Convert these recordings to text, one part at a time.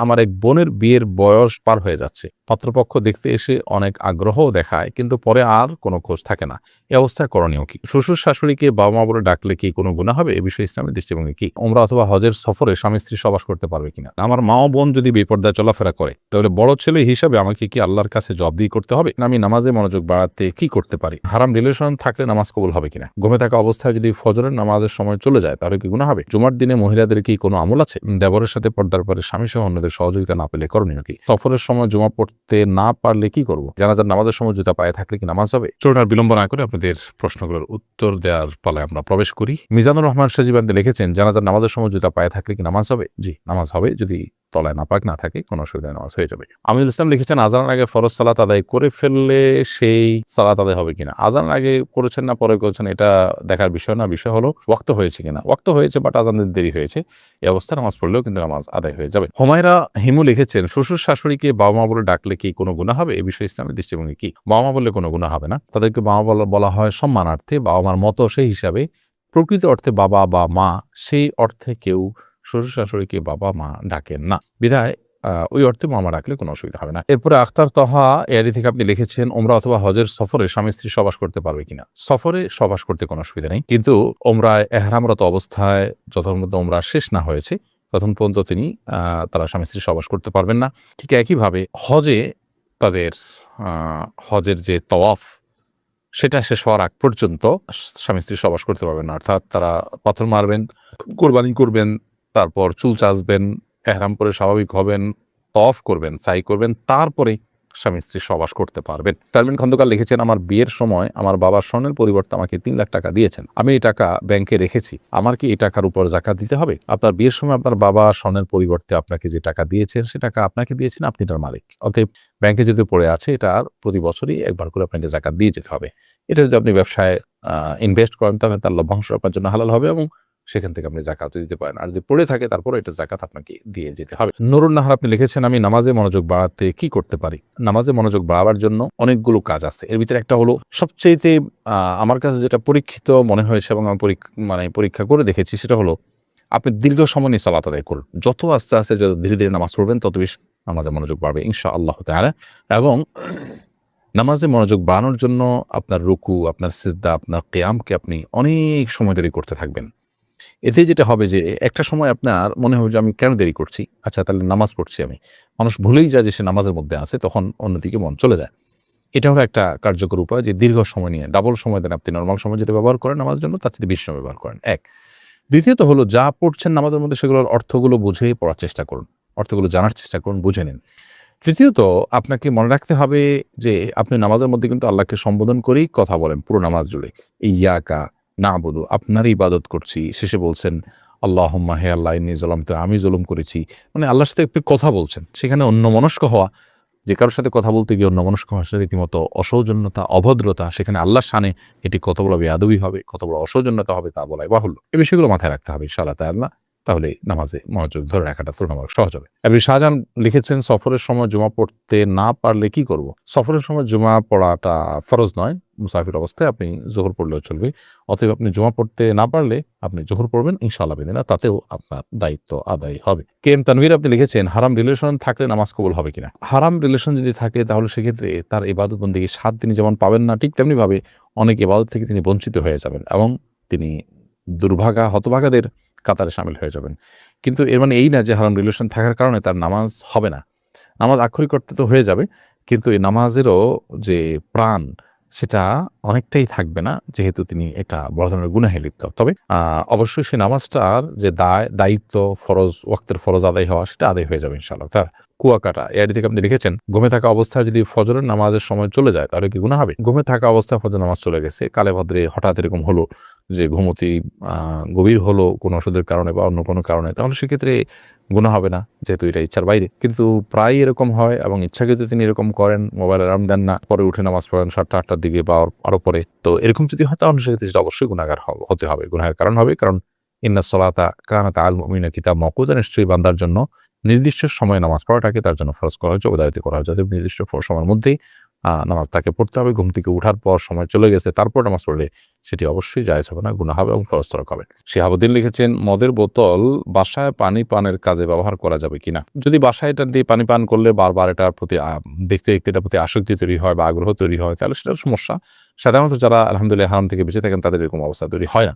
আমার এক বোনের বিয়ের বয়স পার হয়ে যাচ্ছে। পাত্রপক্ষ দেখতে এসে অনেক আগ্রহ দেখায়, কিন্তু পরে আর কোনো খোঁজ থাকে না। এই অবস্থায় করণীয় কি? শ্বশুর শাশুড়িকে বাবা মা বলে ডাকলে কি কোনো গুণা হবে? এ বিষয়ে ইসলামের দৃষ্টিভঙ্গি কি? ওমরা অথবা হজের সফরে স্বামী স্ত্রী সবাস করতে পারবে কিনা? আমার মা ও বোন যদি বেপর্দায় চলাফেরা করে, তাহলে বড় ছেলে হিসাবে আমাকে কি আল্লাহর কাছে জবাবদিহি করতে হবে? আমি নামাজে মনোযোগ বাড়াতে কি করতে পারি? হারাম রিলেশন থাকলে নামাজ কবুল হবে কিনা? ঘুমে থাকা অবস্থায় যদি ফজরের নামাজের সময় চলে যায়, তাহলে কি গুণা হবে? জুমার দিনে মহিলাদের কি কোনো আমল আছে? দেবরের সাথে পর্দার পরে স্বামী সহ অন্যদের সহযোগিতা না পেলে করণীয় কি? সফরের সময় জমা পড়তে না পারলে কি করব? জানাজার নামাজের সময় জুতা পায়ে থাকলে কি নামাজ হবে? চলুন আর বিলম্ব না করে আপনাদের প্রশ্নগুলোর উত্তর দেওয়ার পালায় আমরা প্রবেশ করি। মিজানুর রহমান সাজিবান্তে লিখেছেন, জানাজার নামাজের সময় জুতা পায়ে থাকলে কি নামাজ হবে? জি, নামাজ হবে যদি তলায় নাপাক, না থাকে, কোনো অসুবিধা নামাজ হয়ে যাবে। আমিরুল ইসলাম লিখেছেন, আজানের আগে ফরজ সালাত আদায় করে ফেললে সেই সালাত আদায় হবে কিনা? আজানের আগে করেছেন না, পরে করেছেন, এটা দেখার বিষয় না, বিষয় হলো ওয়াক্ত হয়েছে কিনা? ওয়াক্ত হয়েছে বাট আজানের দেরি হয়েছে। এই অবস্থায় নামাজ পড়লেও কিন্তু নামাজ আদায় হয়ে যাবে। হুমায়রা হিমু লিখেছেন, শ্বশুর শাশুড়িকে বাবা মা বলে ডাকলে কি কোনো গুণা হবে? এই বিষয়ে ইসলামের দৃষ্টিভঙ্গি কি? বাবা মা বললে কোনো গুণা হবে না। তাদেরকে বাবা বলা বলা হয় সম্মানার্থে। বাবা মার মতো সেই হিসাবে প্রকৃত অর্থে বাবা বা মা, সেই অর্থে কেউ শ্বশুর শাশুড়িকে বাবা মা ডাকেন? না। বিধায় ওই অর্থে মামা ডাকলে কোনো অসুবিধা হবে না। এরপরে আখতার তহা এয়ারি থেকে আপনি লিখেছেন, ওমরা অথবা হজের সফরে স্বামী স্ত্রী সবাস করতে পারবে কিনা? সফরে সবাস করতে কোনো অসুবিধা নেই। কিন্তু ওমরা এহরামরত অবস্থায় পর্যন্ত ওমরা শেষ না হয়েছে তখন পর্যন্ত তিনি তারা স্বামী স্ত্রী সবাস করতে পারবেন না। ঠিক একইভাবে হজে তাদের হজের যে তওয়াফ, সেটা শেষ হওয়ার আগ পর্যন্ত স্বামী স্ত্রী সবাস করতে পারবেন না। অর্থাৎ তারা পাথর মারবেন, কোরবানি করবেন তারপর চুল চাচবেন, এহরাম পরে স্বাভাবিক হবেন, তফ করবেন সাই করবেন, তারপরে স্বামী স্ত্রী সবাস করতে পারবেন। তারমিন খন্দকার লিখেছেন, আমার বিয়ের সময় আমার বাবার স্বর্ণের পরিবর্তে আমাকে তিন লাখ টাকা দিয়েছেন। আমি এই টাকা ব্যাংকে রেখেছি। আমার কি এই টাকার উপর জাকাত দিতে হবে? আপনার বিয়ের সময় আপনার বাবা স্বর্ণের পরিবর্তে আপনাকে যে টাকা দিয়েছেন, সে টাকা আপনাকে দিয়েছেন, আপনি তার মালিক। অতএব ব্যাংকে যদি পড়ে আছে, এটা আর প্রতি বছরই একবার করে আপনাকে জাকাত দিয়ে যেতে হবে। এটা যদি আপনি ব্যবসায় ইনভেস্ট করেন, তাহলে তার লভ্যাংশ আপনার জন্য হালাল হবে এবং সেখান থেকে আপনি জাকাতও দিতে পারেন। আর যদি পড়ে থাকে তারপরে এটা জাকাত আপনাকে দিয়ে যেতে হবে। নুরুন নাহার আপনি লিখেছেন, আমি নামাজে মনোযোগ বাড়াতে কি করতে পারি? নামাজে মনোযোগ বাড়াবার জন্য অনেকগুলো কাজ আছে। এর ভিতরে একটা হলো সবচেয়েতে আমার কাছে যেটা পরীক্ষিত মনে হয়েছে এবং আমি মানে পরীক্ষা করে দেখেছি, সেটা হলো, আপনি দীর্ঘ সময় নিয়ে সালাত আদায় করুন। যত আস্তে আস্তে যত ধীরে ধীরে নামাজ পড়বেন, তত বেশি নামাজে মনোযোগ বাড়বে ইনশা আল্লাহ তাআলা। এবং নামাজে মনোযোগ বাড়ানোর জন্য আপনার রুকু, আপনার সিজদা, আপনার কেয়ামকে আপনি অনেক সময় দেরি করতে থাকবেন। এতে যেটা হবে যে, একটা সময় আপনার মনে হবে যে, আমি কেন দেরি করছি? আচ্ছা তাহলে নামাজ পড়ছি আমি। মানুষ ভুলেই যায় যে, সে নামাজের মধ্যে আছে, তখন অন্যদিকে মন চলে যায়। এটা হলো একটা কার্যকর উপায় যে, দীর্ঘ সময় নিয়ে ডাবল সময় দেন আপনি নর্মাল সময় যেটা ব্যবহার করেন নামাজের জন্য, তার চেয়ে বেশি সময় ব্যবহার করেন। এক। দ্বিতীয়ত হলো, যা পড়ছেন নামাজের মধ্যে, সেগুলোর অর্থগুলো বুঝেই পড়ার চেষ্টা করুন। অর্থগুলো জানার চেষ্টা করুন, বুঝে নিন। তৃতীয়ত, আপনাকে মনে রাখতে হবে যে, আপনি নামাজের মধ্যে কিন্তু আল্লাহকে সম্বোধন করেই কথা বলেন, পুরো নামাজ জুড়ে। এই ইয়াকা না বধু আপনার ইবাদত করছি। শেষে বলছেন আল্লাহ হে আল্লাহ, ইন্নি জলাম তো আমি জুলুম করেছি। মানে আল্লাহর সাথে একটু কথা বলছেন। সেখানে অন্য মনস্ক হওয়া, যে কারোর সাথে কথা বলতে গিয়ে অন্য মনস্ক সেটা রীতিমতো অসৌজন্যতা, অভদ্রতা, সেখানে আল্লাহর সানে এটি কত বড় বেয়াদবি হবে, কত বড় অসৌজন্যতা হবে তা বলাই বাহুল্য। এই বিষয়গুলো মাথায় রাখতে হবে, ইনশাআল্লাহ তাআলা। তাহলে নামাজে মনোযোগ ধরে রাখাটা তুলনামূলক সহজ হবে। এবার শাহজাহান লিখেছেন, সফরের সময় জমা পড়তে না পারলে কি করব? সফরের সময় জমা পড়াটা ফরজ নয়। মুসাফির অবস্থায় আপনি জোহর পড়লেও চলবে। অতএব আপনি জমা পড়তে না পারলে আপনি জোহর পড়বেন, ইনশাআল্লাহ বেদিনা তাতেও আপনার দায়িত্ব আদায় হবে। কে এম তানভীর আপনি লিখেছেন, হারাম রিলেশন থাকলে নামাজ কবুল হবে কিনা? হারাম রিলেশন যদি থাকে তাহলে সেক্ষেত্রে তার ইবাদত বন্দী সাত তিনি যেমন পাবেন না, ঠিক তেমনিভাবে অনেক ইবাদত থেকে তিনি বঞ্চিত হয়ে যাবেন এবং তিনি দুর্ভাগা, হতভাগাদের কাতারে সামিল হয়ে যাবেন। কিন্তু এর মানে এই না যে হারাম রিলেশন থাকার কারণে তার নামাজ হবে না। নামাজ আক্ষরিক করতে তো হয়ে যাবে, কিন্তু এই নামাজেরও যে প্রাণ সেটা অনেকটাই থাকবে না, যেহেতু তিনি একটা বড় ধরনের গুনাহে লিপ্ত। তবে অবশ্যই সেই নামাজটার যে দায়, দায়িত্ব, ফরজ, ওয়াক্তের ফরজ আদায় হওয়া, সেটা আদায় হয়ে যাবে ইনশাআল্লাহ। তার কুয়াকাটা এর থেকে আপনি লিখেছেন ঘুমে থাকা অবস্থায় যদি ফজরের নামাজের সময় চলে যায়, তাহলে কি গুণা হবে? ঘুমে থাকা অবস্থায় ফজর নামাজ চলে গেছে, কালে ভদ্রে হঠাৎ এরকম হলো যে ঘুমতি গভীর হলো কোনো ওষুধের কারণে বা অন্য কোনো কারণে, তাহলে সেক্ষেত্রে গুণা হবে না, যেহেতু এটা ইচ্ছার বাইরে। কিন্তু প্রায় এরকম হয় এবং ইচ্ছাকৃত তিনি এরকম করেন মোবাইল অ্যালার্ম দেন না, পরে উঠে নামাজ পড়েন সাতটা, আটটার দিকে বা আরও পরে, তো এরকম যদি হয়, তাহলে সেক্ষেত্রে সেটা অবশ্যই গুণাগার হতে হবে। গুনাহের কারণ হবে, কারণ ইন্না সলাতা কানাত আল মুমিনা কিতাব মকুদা নিশ্চয়ই বান্দার জন্য নির্দিষ্ট সময়ে নামাজ পড়াটাকে তার জন্য ফরজ করা হয়েছে, উদারিত করা হয়েছে। নির্দিষ্ট সময়ের মধ্যেই নামাজ তাকে পড়তে হবে। ঘুম থেকে উঠার পর সময় চলে গেছে, তারপর নামাজ পড়লে সেটি অবশ্যই জায়জ হবে না গুণা হবে এবং ফরস্তরক হবে। শিহাবুদ্দিন লিখেছেন, মদের বোতল বাসায় পানি পানের কাজে ব্যবহার করা যাবে কিনা যদি বাসায় এটা দিয়ে পানি পান করলে বারবার এটার প্রতি দেখতে দেখতে এটার প্রতি আসক্তি তৈরি হয় বা আগ্রহ তৈরি হয়, তাহলে সেটার সমস্যা। সাধারণত যারা আলহামদুলিল্লাহ হারাম থেকে বেঁচে থাকেন, তাদের এরকম অবস্থা তৈরি হয় না।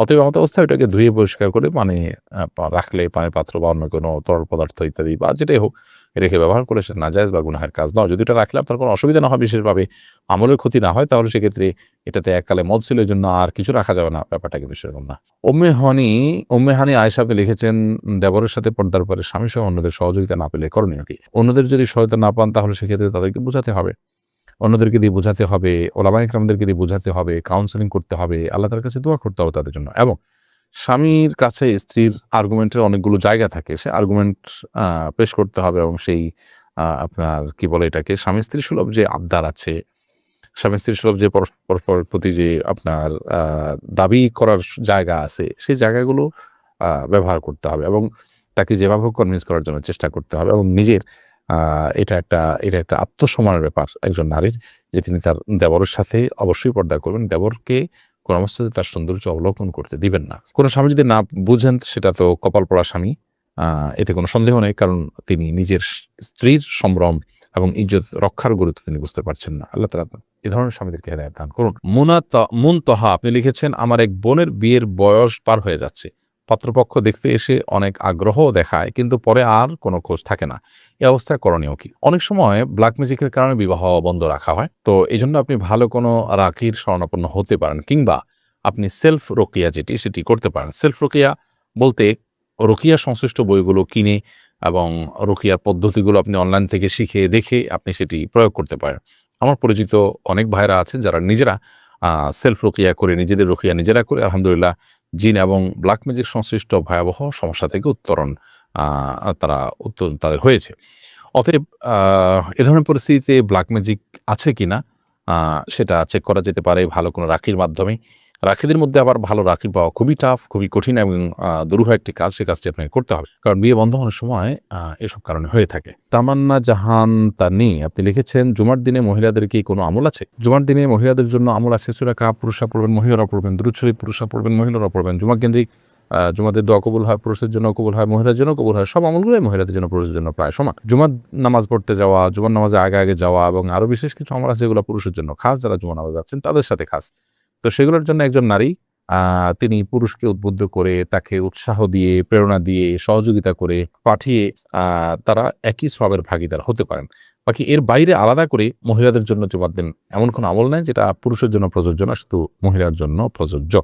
অতএব আমাদের অবস্থায় ওটাকে ধুয়ে পরিষ্কার করে পানি রাখলে পানির পাত্র বা অন্য কোনো তরল পদার্থ ইত্যাদি বা যেটাই হোক রেখে ব্যবহার করে সেটা নাজায়জ বা গুনাহের কাজ নয়। যদি এটা রাখলে আপনার কোনো অসুবিধা না হয় বিশেষভাবে। আমলের ক্ষতি না হয় তাহলে সেক্ষেত্রে এটাতে এককালে মদ ছিল জন্য আর কিছু রাখা যাবে না ব্যাপারটা কিন্তু না। ওম্মে হনি ওম্মে হানি লিখেছেন, দেবরের সাথে পর্দার পরে স্বামী সহ অন্যদের সহযোগিতা না পেলে করণীয় কি? অন্যদের যদি সহায়তা না পান তাহলে সেক্ষেত্রে তাদেরকে বোঝাতে হবে। অন্যদেরকে দিয়ে বোঝাতে হবে ওলামা ইকরামদেরকে দিয়ে বোঝাতে হবে কাউন্সেলিং করতে হবে, আল্লাহ তার কাছে দোয়া করতে হবে তাদের জন্য। এবং স্বামীর কাছে স্ত্রীর আর্গুমেন্টের অনেকগুলো জায়গা থাকে। সে আর্গুমেন্ট পেশ করতে হবে এবং সেই আপনার কি বলে এটাকে, স্বামী স্ত্রী সুলভ যে আবদার আছে, স্বামী স্ত্রী সুলভ যে পরস- পরস্পরের প্রতি যে আপনার দাবি করার জায়গা আছে, সেই জায়গাগুলো ব্যবহার করতে হবে এবং তাকে যেভাবে কনভিন্স করার জন্য চেষ্টা করতে হবে এবং নিজের এটা একটা এটা একটা আত্মসম্মানের ব্যাপার একজন নারীর, যে তিনি তার দেবরের সাথে অবশ্যই পর্দা করবেন। দেবরকে অবস্থাতে তার সৌন্দর্য অবলোকন করতে দিবেন না। কোনো স্বামী যদি না বুঝেন, সেটা তো কপাল পড়া স্বামী এতে কোনো সন্দেহ নেই, কারণ তিনি নিজের স্ত্রীর সম্ভ্রম এবং ইজ্জত রক্ষার গুরুত্ব তিনি বুঝতে পারছেন না। আল্লাহ তালা এ ধরনের স্বামীদেরকে হেদায়ত দান করুন। মুনা মুন তহা আপনি লিখেছেন, আমার এক বোনের বিয়ের বয়স পার হয়ে যাচ্ছে। পাত্রপক্ষ দেখতে এসে অনেক আগ্রহ দেখায়, কিন্তু পরে আর কোনো খোঁজ থাকে না। এই অবস্থায় করণীয় কি? অনেক সময় ব্ল্যাক ম্যাজিকের কারণে বিবাহ বন্ধ রাখা হয়। তো এই জন্য আপনি ভালো কোনো রাখির শরণাপন্ন হতে পারেন, কিংবা আপনি সেলফ রোকিয়া যেটি, সেটি করতে পারেন। সেলফ রোকিয়া বলতে রোকিয়া সংশ্লিষ্ট বইগুলো কিনে এবং রোকিয়ার পদ্ধতিগুলো আপনি অনলাইন থেকে শিখে দেখে আপনি সেটি প্রয়োগ করতে পারেন। আমার পরিচিত অনেক ভাইরা আছেন যারা নিজেরা সেলফ রোকিয়া করে, নিজেদের রোকিয়া নিজেরা করে, আলহামদুলিল্লাহ জিন এবং ব্ল্যাক ম্যাজিক সংশ্লিষ্ট ভয়াবহ সমস্যা থেকে উত্তরণ তারা উত্তর তাদের হয়েছে। অতএব এ ধরনের পরিস্থিতিতে ব্ল্যাক ম্যাজিক আছে কি না সেটা চেক করা যেতে পারে ভালো কোনো রাখির মাধ্যমে। রাখিদের মধ্যে আবার ভালো রাখি পাওয়া খুবই টাফ খুবই কঠিন এবং দুরূহ একটি কাজ সে কাজটি আপনাকে করতে হবে। কারণ বিয়ে বন্ধ হওয়ার সময় এসব কারণে হয়ে থাকে। তামান্না জাহান তানি, আপনি লিখেছেন, জুমার দিনে মহিলাদের কি কোনো আমল আছে? জুমার দিনে মহিলাদের জন্য আমল আছে? সুরা কা পুরুষরা পড়বেন মহিলারা পড়বেন। দুরুৎসরী পুরুষরা পড়বেন মহিলারা পড়বেন। জুমা কেন্দ্রিক জুমাদের দোয়া কবুল হয় পুরুষের জন্য কবুল হয় মহিলার জন্য কবুল হয়। সব আমলগুলোই মহিলাদের জন্য পুরুষের জন্য প্রায় সমান। জুমার নামাজ পড়তে যাওয়া, জুমার নামাজে আগে আগে যাওয়া এবং আরও বিশেষ কিছু আমল আছে যেগুলো পুরুষের জন্য খাস। যারা জুমা নামাজ যাচ্ছেন, তাদের সাথে খাস। তো সেগুলোর জন্য একজন নারী তিনি পুরুষকে উদ্বুদ্ধ করে তাকে উৎসাহ দিয়ে, প্রেরণা দিয়ে, সহযোগিতা করে পাঠিয়ে তারা একই সবের ভাগিদার হতে পারেন। বাকি এর বাইরে আলাদা করে মহিলাদের জন্য জবাব দেন এমন কোনো আমল নাই যেটা পুরুষের জন্য প্রযোজ্য না, শুধু মহিলার জন্য প্রযোজ্য।